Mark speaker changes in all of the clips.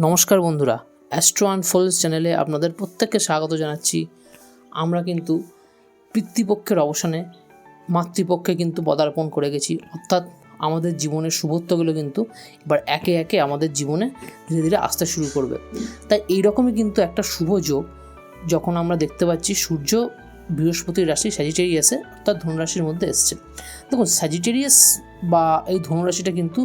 Speaker 1: নমস্কার বন্ধুরা অ্যাস্ট্রো আনফোল্ডস চ্যানেলে আপনাদের প্রত্যেককে স্বাগত জানাচ্ছি। আমরা কিন্তু পিতৃপক্ষের অবসানে মাতৃপক্ষে কিন্তু পদার্পণ করে গেছি। অর্থাৎ আমাদের জীবনের শুভত্বগুলো কিন্তু এবার একে একে আমাদের জীবনে ধীরে ধীরে আসতে শুরু করবে। তাই এইরকমই কিন্তু একটা শুভ যোগ যখন আমরা দেখতে পাচ্ছি সূর্য বৃহস্পতির রাশি স্যাজিটেরিয়াসে অর্থাৎ ধনুরাশির মধ্যে এসছে। দেখুন স্যাজিটেরিয়াস বা এই ধনুরাশিটা কিন্তু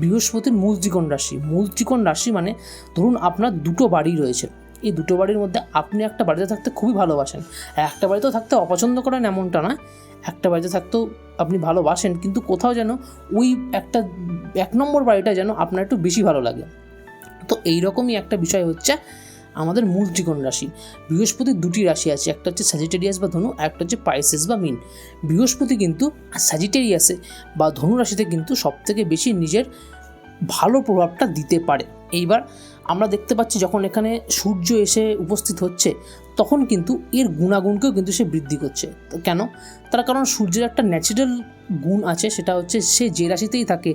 Speaker 1: বৃহস্পতির মূল ত্রিকোণ রাশি। মূল ত্রিকোণ রাশি মানে ধরুন আপনার দুটো বাড়ি রয়েছে। এই দুটো বাড়ির মধ্যে আপনি একটা বাড়িতে থাকতে খুবই ভালোবাসেন। একটা বাড়িতেও থাকতে অপছন্দ করেন এমনটা নয় একটা বাড়িতে থাকতেও আপনি ভালোবাসেন, কিন্তু কোথাও যেন ওই একটা, এক নম্বর বাড়িটা যেন আপনার একটু বেশি ভালো লাগে। তো এইরকমই একটা বিষয় হচ্ছে আমাদের মূল ত্রিকোণ রাশি। বৃহস্পতির দুটি রাশি আছে, একটা হচ্ছে স্যাজিটেরিয়াস বা ধনু আর একটা হচ্ছে পাইসেস বা মিন। বৃহস্পতি কিন্তু স্যাজিটেরিয়াসে বা ধনু রাশিতে কিন্তু সবথেকে বেশি নিজের ভালো প্রভাবটা দিতে পারে। এইবার আমরা দেখতে পাচ্ছি যখন এখানে সূর্য এসে উপস্থিত হচ্ছে তখন কিন্তু এর গুণাগুণকেও কিন্তু সে বৃদ্ধি করছে। কেন? তার কারণ সূর্যের একটা ন্যাচারাল গুণ আছে, সেটা হচ্ছে সে যে রাশিতেই থাকে,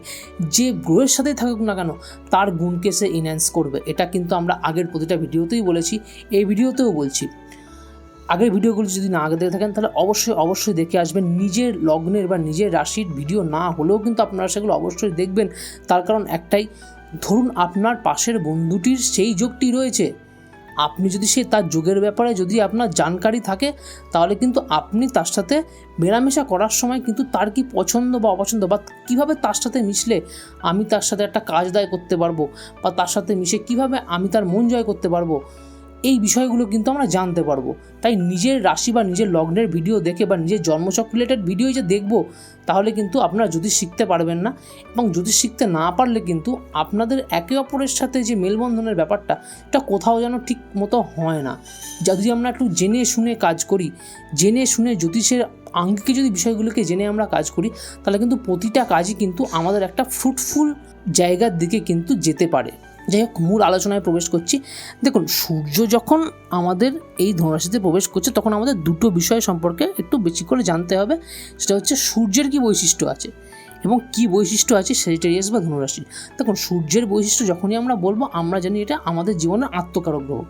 Speaker 1: যে গ্রহের সাথেই থাকুক না কেন, তার গুণকে সে ইনহ্যান্স করবে। এটা কিন্তু আমরা আগের প্রতিটা ভিডিওতেই বলেছি, এই ভিডিওতেও বলছি। আগের ভিডিওগুলো যদি না আগে দেখে থাকেন, তাহলে অবশ্যই অবশ্যই দেখে আসবেন। নিজের লগ্নের বা নিজের রাশির ভিডিও না হলেও কিন্তু আপনারা সেগুলো অবশ্যই দেখবেন। তার কারণ একটাই, ধরুন আপনার পাশের বন্ধুটির সেই যোগটি রয়েছে আপনি যদি সে তার যুগের ব্যাপারে যদি আপনার জানকারি থাকে, তাহলে কিন্তু আপনি তার সাথে মেলামেশা করার সময় কিন্তু তার কি পছন্দ বা অপছন্দ বা কীভাবে তার সাথে মিশলে আমি তার সাথে একটা কাজ দায় করতে পারব বা তার সাথে মিশে কীভাবে আমি তার মন জয় করতে পারব? এই বিষয়গুলো কিন্তু আমরা জানতে পারব। তাই নিজের রাশি বা নিজের লগ্নের ভিডিও দেখে বা নিজের জন্মচক্র রিলেটেড ভিডিও যে দেখব, তাহলে কিন্তু আপনারা জ্যোতিষ শিখতে পারবেন না। এবং জ্যোতিষ শিখতে না পারলে কিন্তু আপনাদের একে অপরের সাথে যে মেলবন্ধনের ব্যাপারটা, এটা কোথাও যেন ঠিক মতো হয় না। যদি আমরা একটু জেনে শুনে কাজ করি, জেনে শুনে জ্যোতিষের আঙ্গিকে যদি বিষয়গুলোকে জেনে আমরা কাজ করি, তাহলে কিন্তু প্রতিটা কাজই কিন্তু আমাদের একটা ফ্রুটফুল জায়গার দিকে কিন্তু যেতে পারে। যাই হোক, মূল আলোচনায় প্রবেশ করছি। দেখুন, সূর্য যখন আমাদের এই ধনুরাশিতে প্রবেশ করছে, তখন আমাদের দুটো বিষয় সম্পর্কে একটু বেশি করে জানতে হবে। সেটা হচ্ছে সূর্যের কী বৈশিষ্ট্য আছে এবং কী বৈশিষ্ট্য আছে সেজিটেরিয়াস বা ধনুরাশি দেখুন, সূর্যের বৈশিষ্ট্য যখনই আমরা বলব, আমরা জানি এটা আমাদের জীবনের আত্মকারক গ্রহ।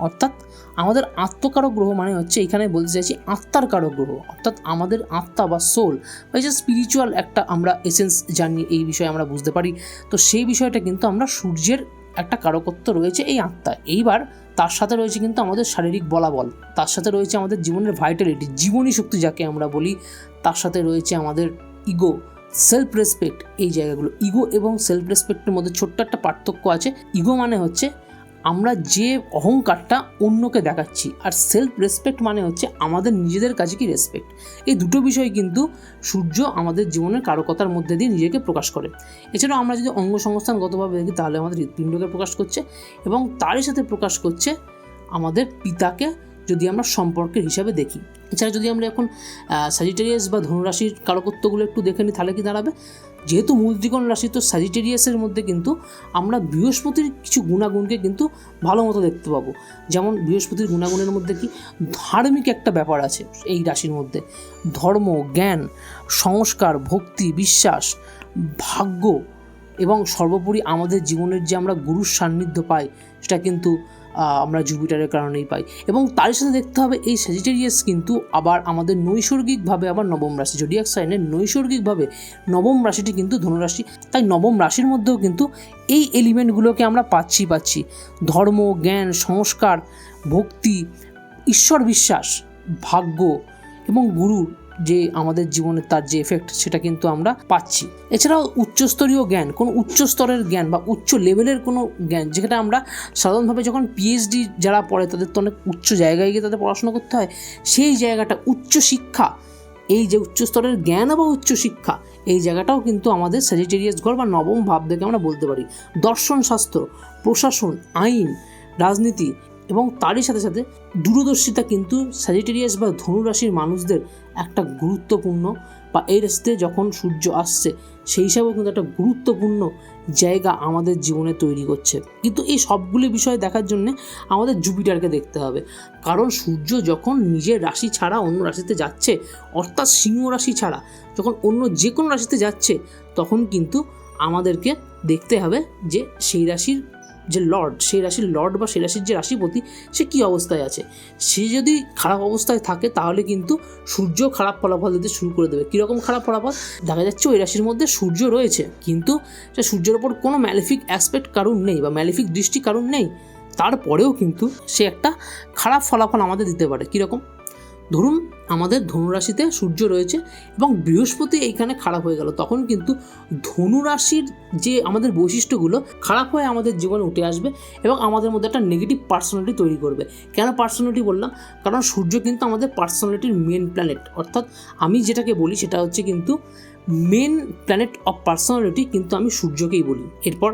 Speaker 1: অর্থাৎ আমাদের আত্মকারক গ্রহ মানে হচ্ছে, এখানে বলতে চাইছি আত্মার কারক গ্রহ। অর্থাৎ আমাদের আত্মা বা সোল বা যে স্পিরিচুয়াল একটা আমরা এসেন্স জানি এই বিষয়ে আমরা বুঝতে পারি। তো সেই বিষয়টা কিন্তু আমরা সূর্যের একটা কারকত্ব রয়েছে এই আত্মা এইবার তার সাথে রয়েছে কিন্তু আমাদের শারীরিক বলাবল। তার সাথে রয়েছে আমাদের জীবনের ভাইটালিটি জীবনী শক্তি যাকে আমরা বলি। তার সাথে রয়েছে আমাদের ইগো সেলফ রেসপেক্ট এই জায়গাগুলো। ইগো এবং সেলফ রেসপেক্টের মধ্যে ছোট্ট একটা পার্থক্য আছে। ইগো মানে হচ্ছে আমরা যে অহংকারটা অন্যকে দেখাচ্ছি, আর সেলফ রেসপেক্ট মানে হচ্ছে আমাদের নিজেদের কাছে কি রেসপেক্ট এই দুটো বিষয় কিন্তু সূর্য আমাদের জীবনের কারকতার মধ্যে দিয়ে নিজেকে প্রকাশ করে। এছাড়াও আমরা যদি অঙ্গ সংস্থানগতভাবে দেখি, তাহলে আমাদের হৃৎপিণ্ডকে প্রকাশ করছে এবং তারই সাথে প্রকাশ করছে আমাদের পিতাকে যদি আমরা সম্পর্কের হিসাবে দেখি। এছাড়া যদি আমরা এখন স্যাজিটেরিয়াস বা ধনুরাশির কারকত্বগুলো একটু দেখে নিই, তাহলে কি দাঁড়াবে? যেহেতু মূল ত্রিকোণ রাশি তো স্যাজিটেরিয়াসের মধ্যে কিন্তু আমরা বৃহস্পতির কিছু গুণাগুণকে কিন্তু ভালো মতো দেখতে পাবো। যেমন বৃহস্পতির গুণাগুণের মধ্যে কি? ধার্মিক একটা ব্যাপার আছে এই রাশির মধ্যে। ধর্ম, জ্ঞান, সংস্কার, ভক্তি, বিশ্বাস, ভাগ্য এবং সর্বোপরি আমাদের জীবনের যে আমরা গুরুর সান্নিধ্য পাই, সেটা কিন্তু আমরা জুপিটারের কারণেই পাই। এবং তার সাথে দেখতে হবে, এই স্যাজিটেরিয়াস কিন্তু আবার আমাদের নৈসর্গিকভাবে আবার নবম রাশি। জোডিয়াক সাইনের নৈসর্গিকভাবে নবম রাশিটি কিন্তু ধনুরাশি। তাই নবম রাশির মধ্যেও কিন্তু এই এলিমেন্টগুলোকে আমরা পাচ্ছি পাচ্ছি। ধর্ম, জ্ঞান, সংস্কার, ভক্তি, ঈশ্বর বিশ্বাস, ভাগ্য এবং গুরুর যে আমাদের জীবনে তার যে এফেক্ট সেটা কিন্তু আমরা পাচ্ছি। এছাড়াও উচ্চস্তরীয় জ্ঞান, কোনো উচ্চ স্তরের জ্ঞান বা উচ্চ লেভেলের কোনো জ্ঞান, যেখানে আমরা সাধারণভাবে যখন পিএইচডি যারা পড়ে, তাদের তো অনেক উচ্চ জায়গায় গিয়ে তাদের পড়াশোনা করতে হয়। সেই জায়গাটা উচ্চ শিক্ষা, এই যে উচ্চ স্তরের জ্ঞান বা উচ্চ শিক্ষা, এই জায়গাটাও কিন্তু আমাদের স্যাজিটেরিয়াস ঘর বা নবম ভাব দেখে আমরা বলতে পারি। দর্শন শাস্ত্র, প্রশাসন, আইন, রাজনীতি এবং তারই সাথে সাথে দূরদর্শিতা কিন্তু স্যাজিটেরিয়াস বা ধনুরাশির মানুষদের একটা গুরুত্বপূর্ণ বা এই রাশিতে যখন সূর্য আসছে, সেই হিসাবেও কিন্তু একটা গুরুত্বপূর্ণ জায়গা আমাদের জীবনে তৈরি করছে। কিন্তু এই সবগুলি বিষয় দেখার জন্য আমাদের জুপিটারকে দেখতে হবে। কারণ সূর্য যখন নিজের রাশি ছাড়া অন্য রাশিতে যাচ্ছে, অর্থাৎ সিংহ রাশি ছাড়া যখন অন্য যে কোনো রাশিতে যাচ্ছে, তখন কিন্তু আমাদেরকে দেখতে হবে যে সেই রাশির যে লর্ড, সেই রাশির লর্ড বা সেই রাশির যে রাশিপতি, সে কী অবস্থায় আছে? সে যদি খারাপ অবস্থায় থাকে, তাহলে কিন্তু সূর্য খারাপ ফলাফল দিতে শুরু করে দেবে। কীরকম খারাপ ফলাফল? দেখা যাচ্ছে ওই রাশির মধ্যে সূর্য রয়েছে, কিন্তু সে সূর্যের ওপর কোনো ম্যালিফিক অ্যাসপেক্ট কারণ নেই বা ম্যালিফিক দৃষ্টি কারণ নেই। তারপরেও কিন্তু সে একটা খারাপ ফলাফল আমাদের দিতে পারে। কীরকম? ধরুন আমাদের ধনুরাশিতে সূর্য রয়েছে এবং বৃহস্পতি এইখানে খারাপ হয়ে গেল, তখন কিন্তু ধনুরাশির যে আমাদের বৈশিষ্ট্যগুলো খারাপ হয়ে আমাদের জীবনে উঠে আসবে এবং আমাদের মধ্যে একটা নেগেটিভ পার্সোনালিটি তৈরি করবে। কেন পার্সোনালিটি বললাম? কারণ সূর্য কিন্তু আমাদের পার্সোনালিটির মেন প্ল্যানেট অর্থাৎ আমি যেটাকে বলি সেটা হচ্ছে কিন্তু মেন প্ল্যানেট অফ পার্সোনালিটি কিন্তু আমি সূর্যকেই বলি। এরপর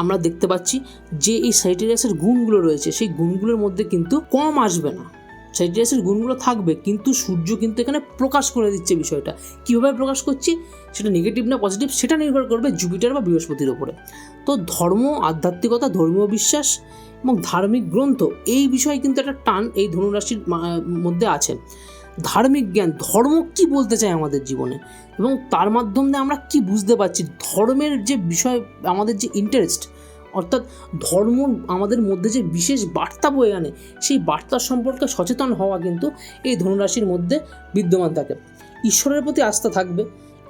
Speaker 1: আমরা দেখতে পাচ্ছি যে এই সাইটেরিয়াসের গুণগুলো রয়েছে, সেই গুণগুলোর মধ্যে কিন্তু কম আসবে না। সাইট্রাসের গুণগুলো থাকবে, কিন্তু সূর্য কিন্তু এখানে প্রকাশ করে দিচ্ছে বিষয়টা। কীভাবে প্রকাশ করছি? সেটা নেগেটিভ না পজিটিভ সেটা নির্ভর করবে জুপিটার বা বৃহস্পতির ওপরে তো ধর্ম, আধ্যাত্মিকতা, ধর্মীয় বিশ্বাস এবং ধার্মিক গ্রন্থ, এই বিষয়ে কিন্তু একটা টান এই ধনুরাশির মধ্যে আছে। ধার্মিক জ্ঞান, ধর্ম কি বলতে চায় আমাদের জীবনে? এবং তার মাধ্যমে আমরা কি বুঝতে পারছি? ধর্মের যে বিষয়, আমাদের যে ইন্টারেস্ট অর্থাৎ ধর্ম আমাদের মধ্যে যে বিশেষ বার্তা বয়ে আনে, সেই বার্তা সম্পর্কে সচেতন হওয়া কিন্তু এই ধনুরাশির মধ্যে বিদ্যমান থাকে। ঈশ্বরের প্রতি আস্থা থাকবে।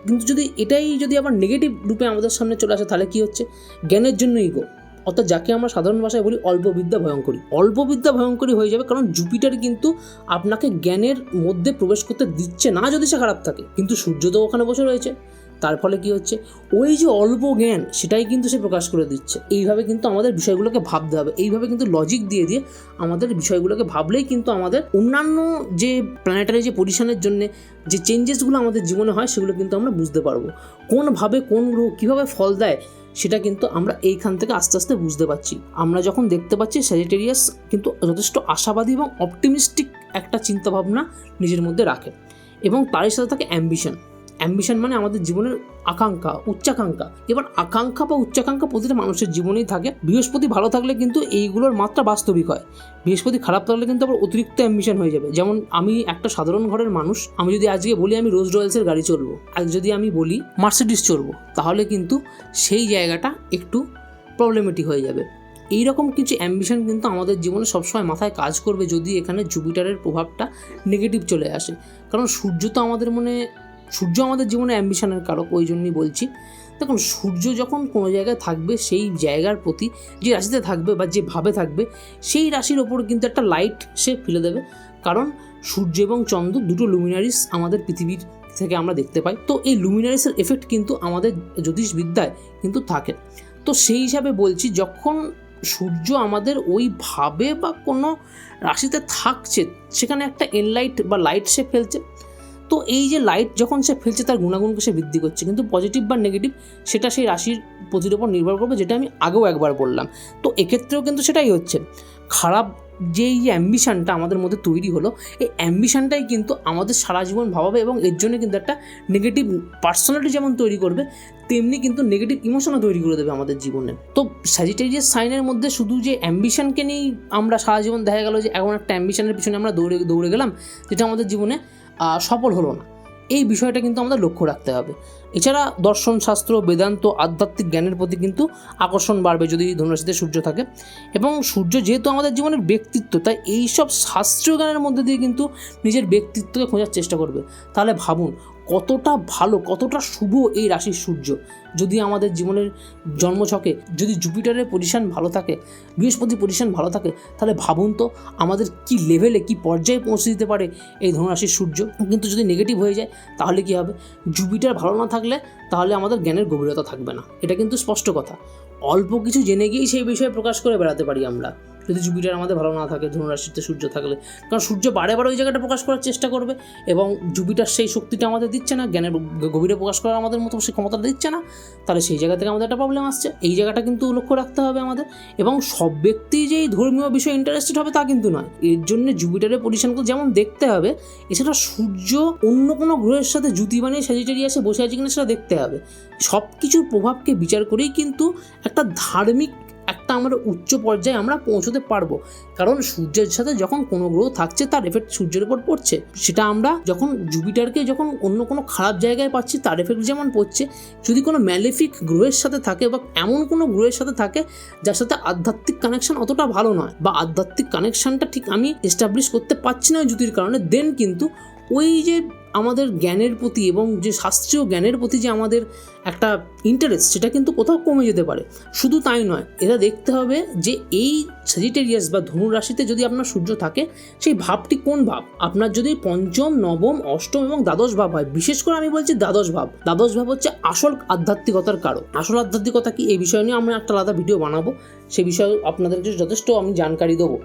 Speaker 1: কিন্তু যদি এটাই যদি আবার নেগেটিভ রূপে আমাদের সামনে চলে আসে, তাহলে কী হচ্ছে? জ্ঞানের জন্য ইগো অর্থাৎ যাকে আমরা সাধারণ ভাষায় বলি অল্প বিদ্যা ভয়ঙ্করী। অল্প বিদ্যা ভয়ঙ্করী হয়ে যাবে কারণ জুপিটার কিন্তু আপনাকে জ্ঞানের মধ্যে প্রবেশ করতে দিচ্ছে না যদি সে খারাপ থাকে। কিন্তু সূর্য তো ওখানে বসে রয়েছে। তার ফলে কি হচ্ছে? ওই যে অল্প জ্ঞান, সেটাই কিন্তু সে প্রকাশ করে দিচ্ছে। এইভাবে কিন্তু আমাদের বিষয়গুলোকে ভাবতে হবে। এইভাবে কিন্তু লজিক দিয়ে দিয়ে আমাদের বিষয়গুলোকে ভাবলেই কিন্তু আমাদের অন্যান্য যে প্ল্যানেটারি যে পজিশনের জন্য যে চেঞ্জেসগুলো আমাদের জীবনে হয়, সেগুলো কিন্তু আমরা বুঝতে পারব। কোনভাবে কোন গ্রহ কীভাবে ফল দেয়, সেটা কিন্তু আমরা এইখান থেকে আস্তে আস্তে বুঝতে পারছি। আমরা যখন দেখতে পাচ্ছি স্যাজিটেরিয়াস কিন্তু যথেষ্ট আশাবাদী এবং অপটিমিস্টিক একটা চিন্তাভাবনা নিজের মধ্যে রাখে। এবং তারই সাথে থাকে অ্যাম্বিশন অ্যাম্বিশন মানে আমাদের জীবনের আকাঙ্ক্ষা, উচ্চাকাঙ্ক্ষা। এবার আকাঙ্ক্ষা বা উচ্চাকাঙ্ক্ষা প্রতিটা মানুষের জীবনেই থাকে। বৃহস্পতি ভালো থাকলে কিন্তু এইগুলোর মাত্রা বাস্তবিক হয়। বৃহস্পতি খারাপ থাকলে কিন্তু আবার অতিরিক্ত অ্যাম্বিশন হয়ে যাবে। যেমন আমি একটা সাধারণ ঘরের মানুষ, আমি যদি আজকে বলি আমি রোজ রয়েলসের গাড়ি চলবো আজ যদি আমি বলি মার্সিডিস চলবো, তাহলে কিন্তু সেই জায়গাটা একটু প্রবলেমেটিক হয়ে যাবে। এই রকম কিছু অ্যাম্বিশন কিন্তু আমাদের জীবনে সবসময় মাথায় কাজ করবে যদি এখানে জুপিটারের প্রভাবটা নেগেটিভ চলে আসে। কারণ সূর্য তো আমাদের মনে সূর্য আমাদের জীবনে অ্যাম্বিশনের কারক, ওই জন্যই বলছি। দেখুন, সূর্য যখন কোনো জায়গায় থাকবে, সেই জায়গার প্রতি যে রাশিতে থাকবে বা যে ভাবে থাকবে, সেই রাশির ওপর কিন্তু একটা লাইট সে ফেলে দেবে। কারণ, সূর্য এবং চন্দ্র দুটো লুমিনারিস আমাদের পৃথিবীর থেকে আমরা দেখতে পাই। তো এই লুমিনারিসের এফেক্ট কিন্তু আমাদের জ্যোতিষবিদ্যায় কিন্তু থাকে। তো সেই হিসাবে বলছি, যখন সূর্য আমাদের ওই ভাবে বা কোনো রাশিতে থাকছে, সেখানে একটা এনলাইট বা লাইট সে ফেলছে। তো এই যে লাইট যখন সে ফেলছে, তার গুণাগুণকে সে বৃদ্ধি করছে। কিন্তু পজিটিভ বা নেগেটিভ সেটা সেই রাশির প্রতির ওপর নির্ভর করবে, যেটা আমি আগেও একবার বললাম। তো এক্ষেত্রেও কিন্তু সেটাই হচ্ছে। খারাপ যে এই অ্যাম্বিশনটা আমাদের মধ্যে তৈরি হলো, এই অ্যাম্বিশানটাই কিন্তু আমাদের সারা জীবন ভাবাবে এবং এর জন্য কিন্তু একটা নেগেটিভ পার্সোনালিটি যেমন তৈরি করবে, তেমনি কিন্তু নেগেটিভ ইমোশনও তৈরি করে দেবে আমাদের জীবনে। তো স্যাজিটেরিয়াস সাইনের মধ্যে শুধু যে অ্যাম্বিশানকে নিয়েই আমরা সারা জীবন দেখা গেলো যে, এমন একটা অ্যাম্বিশানের পিছনে আমরা দৌড়ে দৌড়ে গেলাম, যেটা আমাদের জীবনে সফল হলো না। এই বিষয়টা কিন্তু আমাদের লক্ষ্য রাখতে হবে। এছাড়া দর্শন শাস্ত্র, বেদান্ত, আধ্যাত্মিক জ্ঞানের প্রতি কিন্তু আকর্ষণ বাড়বে যদি ধনুরাশিতে সূর্য থাকে। এবং সূর্য যেহেতু আমাদের জীবনের ব্যক্তিত্ব, তাই এইসব শাস্ত্রীয় জ্ঞানের মধ্যে দিয়ে কিন্তু নিজের ব্যক্তিত্বকে খোঁজার চেষ্টা করবে। তাহলে ভাবুন কতটা ভালো, কতটা শুভ এই রাশির সূর্য। যদি আমাদের জীবনের জন্মছকে, যদি জুপিটারের পজিশন ভালো থাকে বৃহস্পতি পজিশন ভালো থাকে, তাহলে ভাবুন তো আমাদের কি লেভেলে কি পর্যায়ে পৌঁছে দিতে পারে এই ধনুরাশির সূর্য। কিন্তু যদি নেগেটিভ হয়ে যায়, তাহলে কি হবে? জুপিটার ভালো না থাকলে, তাহলে আমাদের জ্ঞানের গভীরতা থাকবে না। এটা কিন্তু স্পষ্ট কথা। অল্প কিছু জেনে গিয়েই সেই বিষয়ে প্রকাশ করে বেড়াতে পারি আমরা। যদি জুপিটার আমাদের ভালো না থাকে ধনুরাশিতে সূর্য থাকলে। কারণ সূর্য বারে বারে ওই জায়গাটা প্রকাশ করার চেষ্টা করবে এবং জুপিটার সেই শক্তিটা আমাদের দিচ্ছে না, জ্ঞানের গভীরে প্রকাশ করার আমাদের মতো সেই ক্ষমতাটা দিচ্ছে না, তাহলে সেই জায়গা থেকে আমাদের একটা প্রবলেম আসছে। এই জায়গাটা কিন্তু লক্ষ্য রাখতে হবে আমাদের এবং সব ব্যক্তি যে এই ধর্মীয় বিষয়ে ইন্টারেস্টেড হবে তা কিন্তু নয়। এর জন্য জুপিটারের পজিশনকে যেমন দেখতে হবে, এছাড়া সূর্য অন্য কোনো গ্রহের সাথে জুতি বানিয়ে স্যাজিটেরিয়াসে বসে আছে কিনা সেটা দেখতে হবে। সব কিছুর প্রভাবকে বিচার করেই কিন্তু একটা ধার্মিক আমরা উচ্চ পর্যায়ে আমরা পৌঁছতে পারব। কারণ সূর্যের সাথে যখন কোনো গ্রহ থাকছে, তার এফেক্ট সূর্যের উপর পড়ছে। সেটা আমরা যখন জুপিটারকে যখন অন্য কোনো খারাপ জায়গায় পাচ্ছি, তার এফেক্ট যেমন পড়ছে, যদি কোনো ম্যালেফিক গ্রহের সাথে থাকে বা এমন কোনো গ্রহের সাথে থাকে, যার সাথে আধ্যাত্মিক কানেকশন অতটা ভালো নয় বা আধ্যাত্মিক কানেকশনটা ঠিক আমি এস্টাবলিশ করতে পারছি না জ্যোতির কারণে দেন কিন্তু ওই যে আমাদের জ্ঞানের প্রতি এবং যে শাস্ত্রীয় জ্ঞানের প্রতি যে আমাদের একটা ইন্টারেস্ট সেটা কিন্তু কোথাও কমে যেতে পারে। শুধু তাই নয়, এটা দেখতে হবে যে এই সেজিটেরিয়াস বা ধনু রাশিতে যদি আপনার সূর্য থাকে, সেই ভাবটি কোন ভাব? আপনার যদি পঞ্চম, নবম, অষ্টম এবং দ্বাদশ ভাব হয়, বিশেষ করে আমি বলছি দ্বাদশ ভাব। দ্বাদশ ভাব হচ্ছে আসল আধ্যাত্মিকতার কারণ আসল আধ্যাত্মিকতা কি? এই বিষয় নিয়ে আমরা একটা আলাদা ভিডিও বানাবো। সে বিষয়ে আপনাদেরকে যথেষ্ট আমি জানকারি দেবো।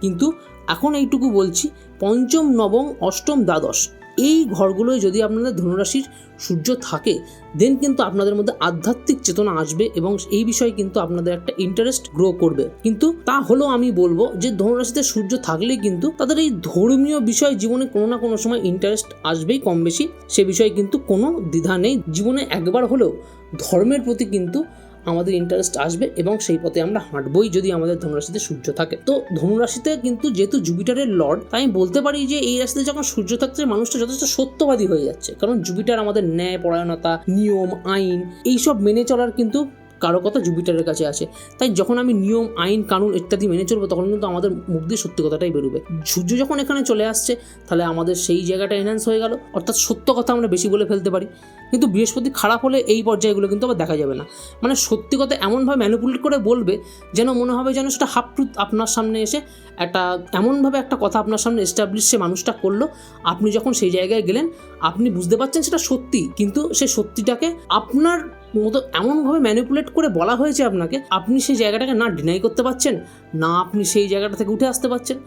Speaker 1: কিন্তু এখন এইটুকু বলছি, পঞ্চম, নবম, অষ্টম, দ্বাদশ। এই ঘরগুলোয় যদি আপনাদের ধনুরাশির সূর্য থাকে দেন কিন্তু আপনাদের মধ্যে আধ্যাত্মিক চেতনা আসবে এবং এই বিষয়ে কিন্তু আপনাদের একটা ইন্টারেস্ট গ্রো করবে। কিন্তু তা হলেও আমি বলব যে ধনুরাশিতে সূর্য থাকলে কিন্তু তাদের এই ধর্মীয় বিষয় জীবনে কোনো না কোনো সময় ইন্টারেস্ট আসবেই কম বেশি সে বিষয়ে কিন্তু কোনো দ্বিধা নেই। জীবনে একবার হলেও ধর্মের প্রতি কিন্তু আমাদের ইন্টারেস্ট আসবে এবং সেই পথে আমরা হাঁটবই যদি আমাদের ধনুরাশিতে সূর্য থাকে। তো ধনুরাশিতে কিন্তু যেহেতু জুপিটারের লর্ড তাই আমি বলতে পারি যে এই রাশিতে যখন সূর্য থাকছে, মানুষটা যথেষ্ট সত্যবাদী হয়ে যাচ্ছে। কারণ জুপিটার আমাদের ন্যায়, পরায়ণতা, নিয়ম, আইন, এইসব মেনে চলার কিন্তু কারও কথা জুপিটারের কাছে আছে। তাই যখন আমি নিয়ম, আইন, কানুন ইত্যাদি মেনে চলবো, তখন কিন্তু আমাদের মুখ দিয়ে সত্যি কথাটাই বেরোবে। সূর্য যখন এখানে চলে আসছে, তাহলে আমাদের সেই জায়গাটা এনহ্যান্স হয়ে গেল। অর্থাৎ সত্য কথা আমরা বেশি বলে ফেলতে পারি। কিন্তু বৃহস্পতি খারাপ হলে এই পর্যায়গুলো কিন্তু আবার দেখা যাবে না। মানে সত্যি কথা এমনভাবে ম্যানিপুলেট করে বলবে যেন মনে হবে যেন সেটা হাফ ট্রুথ আপনার সামনে এসে একটা এমনভাবে একটা কথা আপনার সামনে এস্টাবলিশ সে মানুষটা করল। আপনি যখন সেই জায়গায় গেলেন, আপনি বুঝতে পারছেন সেটা সত্যি, কিন্তু সে সত্যিটাকে আপনার মতো এমনভাবে ম্যানিপুলেট করে বলা হয়েছে আপনাকে, আপনি সেই জায়গাটাকে না ডিনাই করতে পারছেন, না আপনি সেই জায়গাটা থেকে উঠে আসতে পারছেন।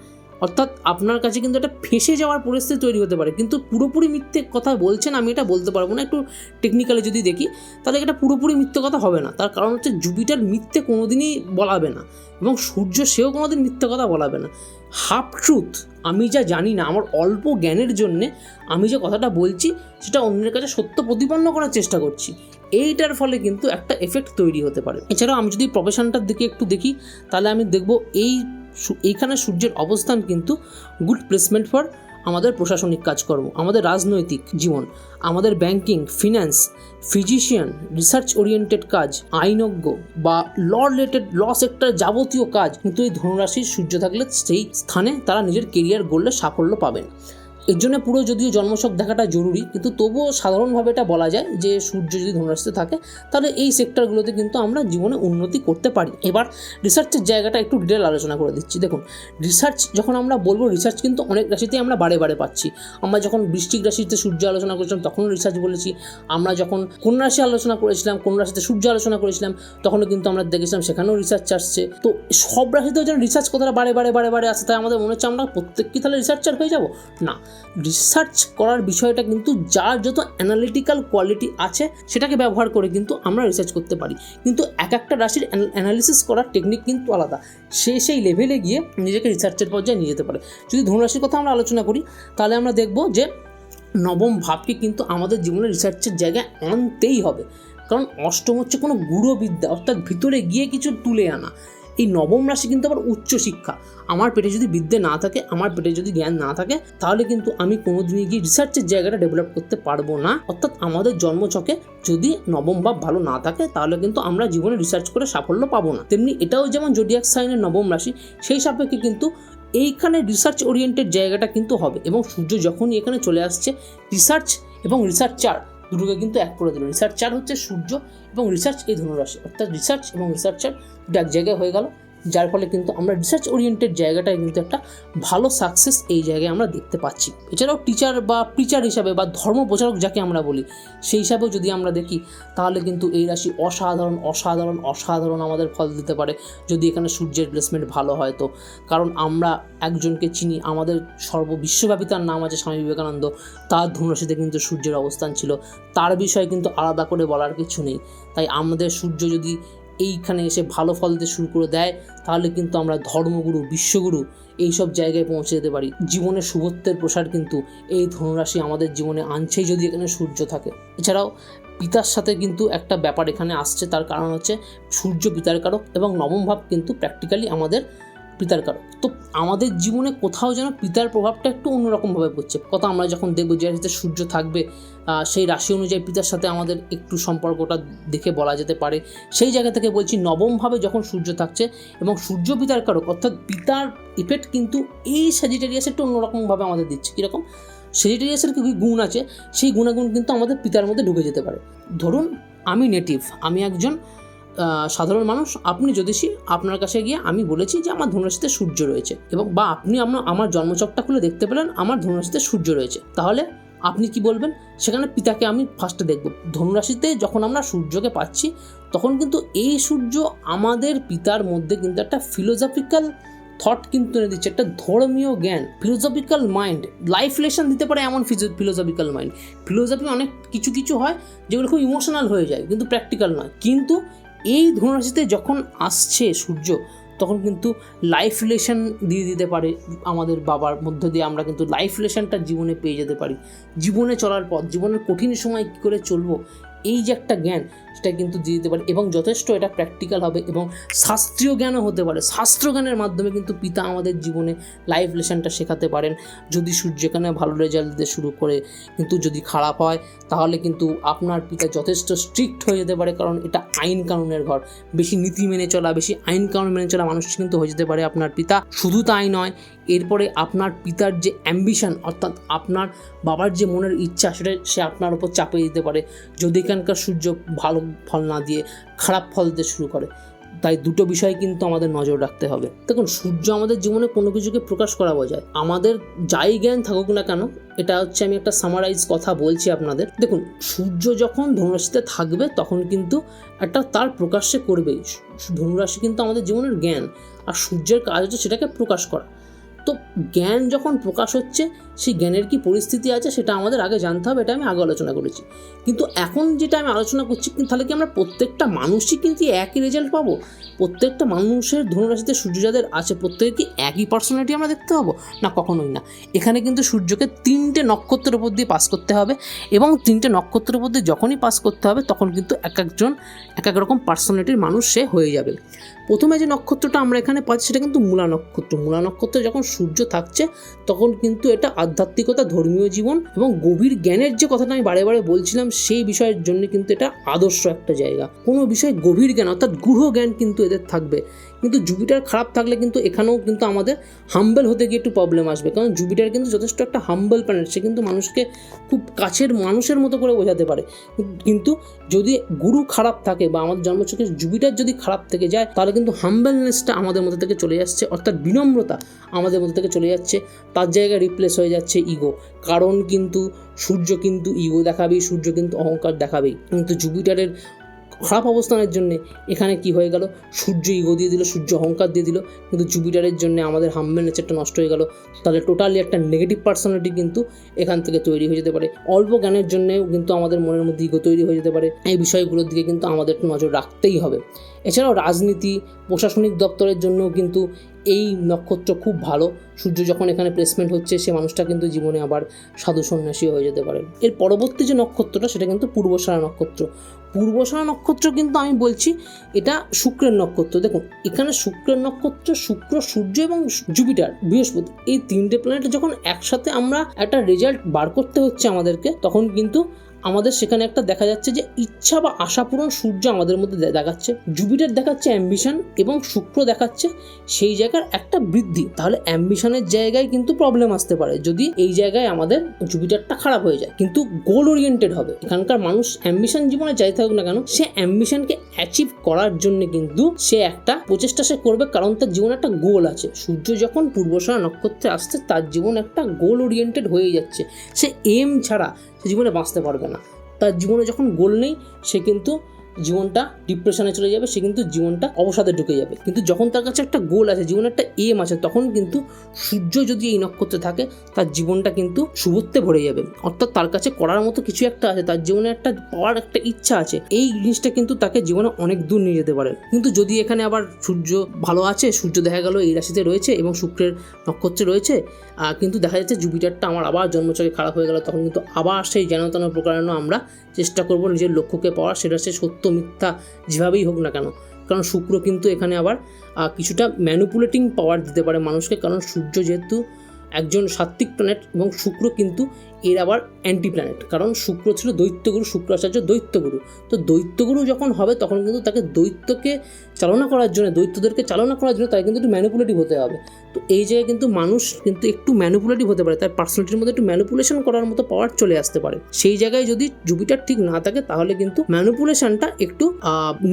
Speaker 1: অর্থাৎ আপনার কাছে কিন্তু একটা ফেঁসে যাওয়ার পরিস্থিতি তৈরি হতে পারে। কিন্তু পুরোপুরি মিথ্যে কথা বলছেন, আমি এটা বলতে পারব না। একটু টেকনিক্যালি যদি দেখি, তাহলে এটা পুরোপুরি মিথ্যে কথা হবে না। তার কারণ হচ্ছে জুপিটার মিথ্যে কোনোদিনই বলাবে না এবং সূর্য সেও কোনোদিন মিথ্যে কথা বলাবে না। হাফ ট্রুথ, আমি যা জানি না, আমার অল্প জ্ঞানের জন্যে আমি যে কথাটা বলছি, সেটা অন্যের কাছে সত্য প্রতিপন্ন করার চেষ্টা করছি। এইটার ফলে কিন্তু একটা এফেক্ট তৈরি হতে পারে। এছাড়াও আমি যদি প্রফেশনটার দিকে একটু দেখি, তাহলে আমি দেখব এই এইখানে সূর্যের অবস্থান কিন্তু গুড প্লেসমেন্ট ফর আমাদের প্রশাসনিক কাজকর্ম, আমাদের রাজনৈতিক জীবন, আমাদের banking finance physician research oriented কাজ, আইনজ্ঞ বা ল রিলেটেড ল সেক্টর যাবতীয় কাজ কিন্তু এই ধনুরাশির সূর্য থাকলে সেই স্থানে তারা নিজের কেরিয়ার গড়লে সাফল্য পাবেন। এর জন্য পুরো যদিও জন্মছক দেখাটা জরুরি, কিন্তু তবুও সাধারণভাবে এটা বলা যায় যে সূর্য যদি ধনুরাশিতে থাকে, তাহলে এই সেক্টরগুলোতে কিন্তু আমরা জীবনে উন্নতি করতে পারি। এবার রিসার্চের জায়গাটা একটু ডিটেল আলোচনা করে দিচ্ছি। দেখুন রিসার্চ যখন আমরা বলব রিসার্চ কিন্তু অনেক রাশিতেই আমরা বারে বারে পাচ্ছি। আমরা যখন বৃষ্টিক রাশিতে সূর্য আলোচনা করেছিলাম, তখনও রিসার্চ বলেছি। আমরা যখন কোন রাশি আলোচনা করেছিলাম, কোন রাশিতে সূর্য আলোচনা করেছিলাম, তখনও কিন্তু আমরা দেখেছিলাম সেখানেও রিসার্চ আসছে। তো সব রাশিতেও যেন রিসার্চ কথাটা বারে বারে বারে বারে আসে, তাই আমাদের মনে হচ্ছে আমরা প্রত্যেক কি তাহলে রিসার্চার হয়ে যাব? না। রিসার্চ করার বিষয়টা কিন্তু যার যত অ্যানালিটিক্যাল কোয়ালিটি আছে, সেটাকে ব্যবহার করে কিন্তু আমরা রিসার্চ করতে পারি। কিন্তু এক একটা রাশির অ্যানালিসিস করার টেকনিক কিন্তু আলাদা। সে সেই লেভেলে গিয়ে নিজেকে রিসার্চের পর্যায়ে নিয়ে যেতে পারে। যদি ধনুরাশির কথা আমরা আলোচনা করি, তাহলে আমরা দেখব যে নবম ভাবকে কিন্তু আমাদের জীবনে রিসার্চের জায়গায় আনতেই হবে। কারণ অষ্টম হচ্ছে কোনো গুরু বিদ্যা অর্থাৎ ভিতরে গিয়ে কিছু তুলে আনা। এই নবম রাশি কিন্তু আবার উচ্চ শিক্ষা। আমার পেটে যদি বিদ্যে না থাকে, আমার পেটে যদি জ্ঞান না থাকে, তাহলে কিন্তু আমি কোনোদিনই গিয়ে রিসার্চের জায়গাটা ডেভেলপ করতে পারব না। অর্থাৎ আমাদের জন্মছকে যদি নবম ভাব ভালো না থাকে, তাহলে কিন্তু আমরা জীবনে রিসার্চ করে সাফল্য পাবো না। তেমনি এটাও যেমন জোডিয়াক সাইনের নবম রাশি, সেই সাপেক্ষে কিন্তু এইখানে রিসার্চ ওরিয়েন্টেড জায়গাটা কিন্তু হবে। এবং সূর্য যখনই এখানে চলে আসছে রিসার্চ এবং রিসার্চার দুটোকে কিন্তু এক করে দিল। রিসার্চার হচ্ছে সূর্য এবং রিসার্চ এই ধনুরাশি। অর্থাৎ রিসার্চ এবং রিসার্চার এক জায়গায় হয়ে গেল। যার ফলে কিন্তু আমরা রিসার্চ ওরিয়েন্টেড জায়গাটায় কিন্তু একটা ভালো সাকসেস এই জায়গায় আমরা দেখতে পাচ্ছি। এছাড়াও টিচার বা টিচার হিসাবে বা ধর্ম প্রচারক যাকে আমরা বলি, সেই হিসাবেও যদি আমরা দেখি, তাহলে কিন্তু এই রাশি অসাধারণ অসাধারণ অসাধারণ আমাদের ফল দিতে পারে। যদি এখানে সূর্যের প্লেসমেন্ট ভালো হয় তো। কারণ আমরা একজনকে চিনি, আমাদের সর্ব বিশ্বব্যাপী তার নাম আছে স্বামী বিবেকানন্দ। তার ধনুরাশিতে কিন্তু সূর্যের অবস্থান ছিল। তার বিষয়ে কিন্তু আলাদা করে বলার কিছু নেই। তাই আমাদের সূর্য যদি এইখানে এসে ভালো ফল দিতে শুরু করে দেয়, তাহলে কিন্তু আমরা ধর্মগুরু, বিশ্বগুরু এইসব জায়গায় পৌঁছে যেতে পারি। জীবনের শুভত্বের প্রসার কিন্তু এই ধনুরাশি আমাদের জীবনে আনছেই যদি এখানে সূর্য থাকে। এছাড়াও পিতার সাথে কিন্তু একটা ব্যাপার এখানে আসছে, তার কারণ হচ্ছে সূর্য পিতার কারক এবং নবম ভাব কিন্তু প্র্যাকটিক্যালি আমাদের পিতার কারক তো আমাদের জীবনে কোথাও যেন পিতার প্রভাবটা একটু অন্যরকমভাবে পড়ছে। কথা আমরা যখন দেখব যে রাশিতে সূর্য থাকবে সেই রাশি অনুযায়ী পিতার সাথে আমাদের একটু সম্পর্কটা দেখে বলা যেতে পারে। সেই জায়গা থেকে বলছি নবমভাবে যখন সূর্য থাকছে এবং সূর্য পিতার কারক অর্থাৎ পিতার ইফেক্ট কিন্তু এই স্যাজিটেরিয়াস একটু অন্যরকমভাবে আমাদের দিচ্ছে। কীরকম? সেজিটেরিয়াসের কি গুণ আছে? সেই গুণাগুণ কিন্তু আমাদের পিতার মধ্যে ঢুকে যেতে পারে। ধরুন, আমি নেটিভ আমি একজন সাধারণ মানুষ, আপনি জ্যোতিষী, আপনার কাছে গিয়ে আমি বলেছি যে আমার ধনুরাশিতে সূর্য রয়েছে এবং বা আপনি আপনার, আমার জন্মচকটা খুলে দেখতে পেলেন আমার ধনুরাশিতে সূর্য রয়েছে। তাহলে আপনি কি বলবেন? সেখানে পিতাকে আমি ফার্স্টে দেখব। ধনুরাশিতে যখন আমরা সূর্যকে পাচ্ছি, তখন কিন্তু এই সূর্য আমাদের পিতার মধ্যে কিন্তু একটা ফিলোসফিক্যাল থট কিন্তু এনে দিচ্ছে, একটা ধর্মীয় জ্ঞান ফিলোসফিক্যাল মাইন্ড লাইফ লেসন দিতে পারে এমন ফিলোসফিক্যাল মাইন্ড ফিলোসফি অনেক কিছু কিছু হয় যেগুলো খুব ইমোশনাল হয়ে যায়, কিন্তু প্র্যাকটিক্যাল নয়। কিন্তু এই ধনুরাশিতে যখন আসছে সূর্য, তখন কিন্তু লাইফ লেসন দিয়ে দিতে পারে আমাদের বাবার মধ্য দিয়ে। আমরা কিন্তু লাইফ লেসনটা জীবনে পেয়ে যেতে পারি। জীবনে চলার পথ, জীবনের কঠিন সময় কী করে চলবো এই যে একটা জ্ঞান, সেটা কিন্তু দিয়ে দিতে পারে এবং যথেষ্ট এটা প্র্যাকটিক্যাল হবে এবং শাস্ত্রীয় জ্ঞানও হতে পারে। শাস্ত্র জ্ঞানের মাধ্যমে কিন্তু পিতা আমাদের জীবনে লাইফ লেসনটা শেখাতে পারেন। যদি সূর্য এখানে ভালো রেজাল্ট দিতে শুরু করে, কিন্তু যদি খারাপ হয়, তাহলে কিন্তু আপনার পিতা যথেষ্ট স্ট্রিক্ট হয়ে যেতে পারে কারণ এটা আইন কানুনের ঘর। বেশি নীতি মেনে চলা, বেশি আইন কানুন মেনে চলা মানুষ কিন্তু হয়ে যেতে পারে আপনার পিতা। শুধু তাই নয় এরপরে আপনার পিতার যে অ্যাম্বিশন অর্থাৎ আপনার বাবার যে মনের ইচ্ছা, সেটা সে আপনার উপর চাপিয়ে দিতে পারে। যদি এখানকার সূর্য ভালো ফল না দিয়ে, খারাপ ফল দিতে শুরু করে, তাই দুটো বিষয় কিন্তু আমাদের নজর রাখতে হবে। দেখুন, সূর্য আমাদের জীবনে কোনো কিছুকে প্রকাশ করা বোঝায়। আমাদের যাই জ্ঞান থাকুক না কেন, এটা হচ্ছে আমি একটা সামারাইজ কথা বলছি আপনাদের। দেখুন, সূর্য যখন ধনুরাশিতে থাকবে, তখন কিন্তু একটা তার প্রকাশ্যে করবেই। ধনুরাশি কিন্তু আমাদের জীবনের জ্ঞান। আর সূর্যের কাজ হচ্ছে সেটাকে প্রকাশ করা। তো জ্ঞান যখন প্রকাশ হচ্ছে সেই জ্ঞানের কি পরিস্থিতি আছে সেটা আমাদের আগে জানতে হবে, এটা আমি আগে আলোচনা করেছি। কিন্তু এখন যেটা আমি আলোচনা করছি তাহলে কি আমরা প্রত্যেকটা মানুষই কিন্তু একই রেজাল্ট পাবো? প্রত্যেকটা মানুষের ধনুরাশিতে সূর্য যাদের আছে, প্রত্যেকে কি একই পার্সোনালিটি আমরা দেখতে পাবো? না, কখনোই না। এখানে কিন্তু সূর্যকে তিনটে নক্ষত্রের উপর দিয়ে পাস করতে হবে এবং তিনটে নক্ষত্রের উপর দিয়ে যখনই পাস করতে হবে, তখন কিন্তু এক একজন, এক এক রকম পার্সোনালিটির মানুষ সে হয়ে যাবে। প্রথমে যে নক্ষত্রটা আমরা এখানে পাচ্ছি, সেটা কিন্তু মূলা নক্ষত্র। মূলা নক্ষত্রে যখন সূর্য থাকছে, তখন কিন্তু এটা আধ্যাত্মিকতা, ধর্মীয় জীবন এবং গভীর জ্ঞানের যে কথাটা আমি বারে বারে বলছিলাম, সেই বিষয়ের জন্য কিন্তু এটা আদর্শ একটা জায়গা। কোনো বিষয়ে গভীর জ্ঞান অর্থাৎ গূঢ় জ্ঞান কিন্তু এদের থাকবে। কিন্তু জুপিটার খারাপ থাকলে কিন্তু এখানেও কিন্তু আমাদের হাম্বেল হতে গিয়ে একটু প্রবলেম আসবে। কারণ জুপিটার কিন্তু যথেষ্ট একটা হাম্বেল প্ল্যানেট সে কিন্তু মানুষকে খুব কাছের মানুষের মতো করে বোঝাতে পারে। কিন্তু যদি গুরু খারাপ থাকে বা আমাদের জন্মচক্রে জুপিটার যদি খারাপ থেকে যায়, তাহলে কিন্তু হাম্বেলনেসটা আমাদের মধ্যে থেকে চলে যাচ্ছে অর্থাৎ বিনম্রতা আমাদের মধ্যে থেকে চলে যাচ্ছে, তার জায়গায় রিপ্লেস হয়ে যাচ্ছে ইগো কারণ কিন্তু সূর্য কিন্তু ইগো দেখাবেই, সূর্য কিন্তু অহংকার দেখাবেই। কিন্তু জুপিটারের খারাপ অবস্থানের জন্য এখানে কি হয়ে গেল? সূর্য ইগো দিয়ে দিল, সূর্য অহংকার দিয়ে দিল। কিন্তু জুপিটারের জন্য আমাদের হাম্বেল নেচারটা নষ্ট হয়ে গেল। তাহলে টোটালি একটা নেগেটিভ পার্সোনালিটি কিন্তু এখান থেকে তৈরি হয়ে যেতে পারে। অল্প জ্ঞানের জন্যেও কিন্তু আমাদের মনের মধ্যে ইগো তৈরি হয়ে যেতে পারে। এই বিষয়গুলোর দিকে কিন্তু আমাদের নজর রাখতেই হবে। এছাড়াও রাজনীতি, প্রশাসনিক দপ্তরের জন্যও কিন্তু এই নক্ষত্র খুব ভালো। সূর্য যখন এখানে প্লেসমেন্ট হচ্ছে, সে মানুষটা কিন্তু জীবনে আবার সাধু সন্ন্যাসী হয়ে যেতে পারে। এর পরবর্তী যে নক্ষত্রটা, সেটা কিন্তু পূর্বসারা নক্ষত্র। পূর্বসারা নক্ষত্র কিন্তু আমি বলছি, এটা শুক্রের নক্ষত্র। দেখুন, এখানে শুক্রের নক্ষত্র, শুক্র, সূর্য এবং জুপিটার, বৃহস্পতি, এই তিনটে প্ল্যানেট যখন একসাথে আমরা একটা রেজাল্ট বার করতে হচ্ছে আমাদেরকে, তখন কিন্তু আমাদের সেখানে একটা দেখা যাচ্ছে যে ইচ্ছা বা আশা পূরণ সূর্য আমাদের মধ্যে দেখাচ্ছে, জুপিটার দেখাচ্ছে অ্যাম্বিশন এবং শুক্র দেখাচ্ছে সেই জায়গার একটা বৃদ্ধি। তাহলে অ্যাম্বিশনের জায়গায় কিন্তু প্রবলেম আসতে পারে। যদি এই জায়গায় আমাদের জুপিটারটা খারাপ হয়ে যায়, কিন্তু গোল ওরিয়েন্টেড হবে। এখানকার মানুষ অ্যাম্বিশন জীবনে যাই থাকুক না কেন, সে অ্যাম্বিশনকে অ্যাচিভ করার জন্য কিন্তু সে একটা প্রচেষ্টা সে করবে, কারণ তার জীবনে একটা গোল আছে। সূর্য যখন পূর্বসরা নক্ষত্রে আসছে, তার জীবন একটা গোল ওরিয়েন্টেড হয়ে যাচ্ছে। সে এম ছাড়া সে জীবনে বাঁচতে পারবে না। তার জীবনে যখন গোল নেই সে কিন্তু জীবনটা ডিপ্রেশনে চলে যাবে, সে কিন্তু জীবনটা অবসাদে ঢুকে যাবে। কিন্তু যখন তার কাছে একটা গোল আছে জীবনের একটা এম আছে, তখন কিন্তু সূর্য যদি এই নক্ষত্রে থাকে, তার জীবনটা কিন্তু শুভত্বে ভরে যাবে। অর্থাৎ তার কাছে করার মতো কিছু একটা আছে, তার জীবনে একটা পাওয়ার, একটা ইচ্ছা আছে, এই জিনিসটা কিন্তু তাকে জীবনে অনেক দূর নিয়ে যেতে পারে। কিন্তু যদি এখানে আবার সূর্য ভালো আছে, সূর্য দেখা গেল, এই রাশিতে রয়েছে এবং শুক্রের নক্ষত্রে রয়েছে কিন্তু দেখা যাচ্ছে জুপিটারটা আমার আবার জন্মচকে খারাপ হয়ে গেল, তখন কিন্তু আবার সেই যেনতন প্রকারানো আমরা চেষ্টা করব নিজের লক্ষ্যকে পাওয়ার, সেটা সে সত্য মিথ্যা যেভাবেই হোক না কেন। কারণ শুক্র কিন্তু এখানে আবার কিছুটা ম্যানুপুলেটিং পাওয়ার দিতে পারে মানুষকে। কারণ সূর্য যেহেতু একজন সাত্ত্বিক প্ল্যানেট এবং শুক্র কিন্তু এর আবার অ্যান্টি প্ল্যানেট কারণ শুক্র ছিল দৈত্যগুরু শুক্রাচার্য দৈত্যগুরু। তো দৈত্যগুরু যখন হবে, তখন কিন্তু তাকে দৈত্যকে চালনা করার জন্য, দৈত্যদেরকে চালনা করার জন্য তাকে কিন্তু একটু ম্যানুপুলেটিভ হতে হবে। তো এই জায়গায় কিন্তু মানুষ কিন্তু একটু ম্যানুপুলেটিভ হতে পারে, তার পার্সোনালিটির মধ্যে একটু ম্যানুপুলেশন করার মতো পাওয়ার চলে আসতে পারে। সেই জায়গায় যদি জুপিটার ঠিক না থাকে, তাহলে কিন্তু ম্যানুপুলেশনটা একটু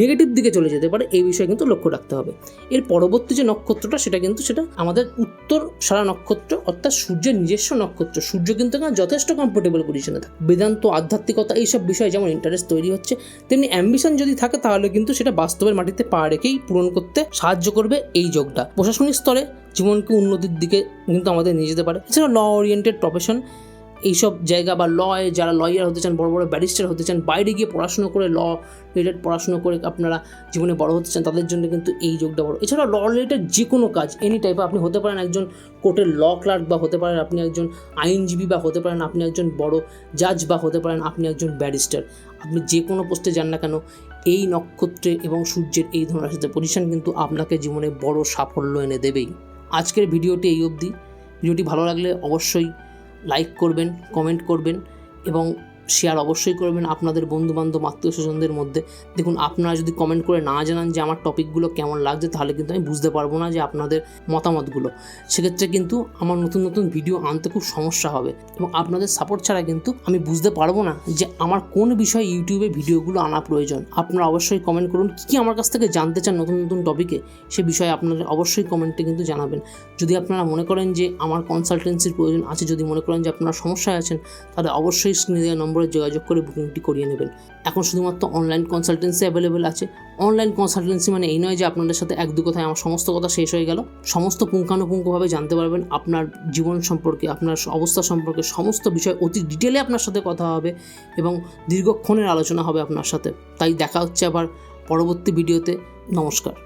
Speaker 1: নেগেটিভ দিকে চলে যেতে পারে। এই বিষয়ে কিন্তু লক্ষ্য রাখতে হবে। এর পরবর্তী যে নক্ষত্রটা, সেটা কিন্তু সেটা আমাদের উত্তর সারা নক্ষত্র, অর্থাৎ সূর্যের নিজস্ব নক্ষত্র। সূর্য কিন্তু এখানে যথেষ্ট কমফোর্টেবল পজিশনে থাকে। বেদান্ত, আধ্যাত্মিকতা এইসব বিষয়ে যেমন ইন্টারেস্ট তৈরি হচ্ছে, তেমনি অ্যাম্বিশন যদি থাকে তাহলে কিন্তু সেটা বাস্তবের মাটিতে পা রেখেই পূরণ করতে সাহায্য করবে এই যোগটা। প্রশাসনিক স্তরে জীবনকে উন্নতির দিকে কিন্তু আমাদের নিয়ে যেতে পারে। এছাড়া ল ওরিয়েন্টেড প্রফেশন এইসব জায়গা বা লয়ে, যারা লয়ার হতে চান, বড় বড় ব্যারিস্টার হতে চান, বাইরে গিয়ে পড়াশুনো করে ল, রিলেটেড পড়াশুনো করে আপনারা জীবনে বড় হতে চান, তাদের জন্য কিন্তু এই যোগটা বড়। এছাড়া ল রিলেটেড যে কোনো কাজ এনি টাইপ আপনি হতে পারেন একজন কোর্টের ল ক্লার্ক বা হতে পারেন আপনি একজন আইনজীবী বা হতে পারেন আপনি একজন বড় জাজ বা হতে পারেন আপনি একজন ব্যারিস্টার। আপনি যে কোনো পোস্টে যান না কেন, এই নক্ষত্রে এবং সূর্যের এই ধরনের সাথে পজিশন কিন্তু আপনাকে জীবনে বড় সাফল্য এনে দেবেই। আজকের ভিডিওটি এই অবধি। ভিডিওটি ভালো লাগলে অবশ্যই লাইক করবেন কমেন্ট করবেন এবং শেয়ার অবশ্যই করবেন আপনাদের বন্ধুবান্ধব, আত্মীয় স্বজনদের মধ্যে। দেখুন, আপনারা যদি কমেন্ট করে না জানান যে আমার টপিকগুলো কেমন লাগছে, তাহলে কিন্তু আমি বুঝতে পারব না যে আপনাদের মতামতগুলো। সেক্ষেত্রে কিন্তু আমার নতুন নতুন ভিডিও আনতে খুব সমস্যা হবে এবং আপনাদের সাপোর্ট ছাড়া কিন্তু আমি বুঝতে পারব না যে আমার কোন বিষয়ে ইউটিউবে ভিডিওগুলো আনা প্রয়োজন। আপনারা অবশ্যই কমেন্ট করুন, কী কী আমার কাছ থেকে জানতে চান নতুন নতুন টপিকে সে বিষয়ে আপনারা অবশ্যই কমেন্টে কিন্তু জানাবেন। যদি আপনারা মনে করেন যে আমার কনসালটেন্সির প্রয়োজন আছে, যদি মনে করেন যে আপনারা সমস্যায় আছেন, তাহলে অবশ্যই স্ক্রিনে দেওয়া নম্বরে যোগাযোগ করে বুকিংটি করিয়ে নেবেন। এখন শুধুমাত্র অনলাইন কনসালটেন্সি অ্যাভেলেবেল আছে। অনলাইন কনসালটেন্সি মানে এই নয় যে আপনাদের সাথে এক দু কথায় আমার সমস্ত কথা শেষ হয়ে গেল। সমস্ত পুঙ্খানুপুঙ্খভাবে জানতে পারবেন আপনার জীবন সম্পর্কে, আপনার অবস্থা সম্পর্কে, সমস্ত বিষয় অতি ডিটেলে আপনার সাথে কথা হবে এবং দীর্ঘক্ষণের আলোচনা হবে আপনার সাথে। তাই দেখা হচ্ছে আবার পরবর্তী ভিডিওতে নমস্কার।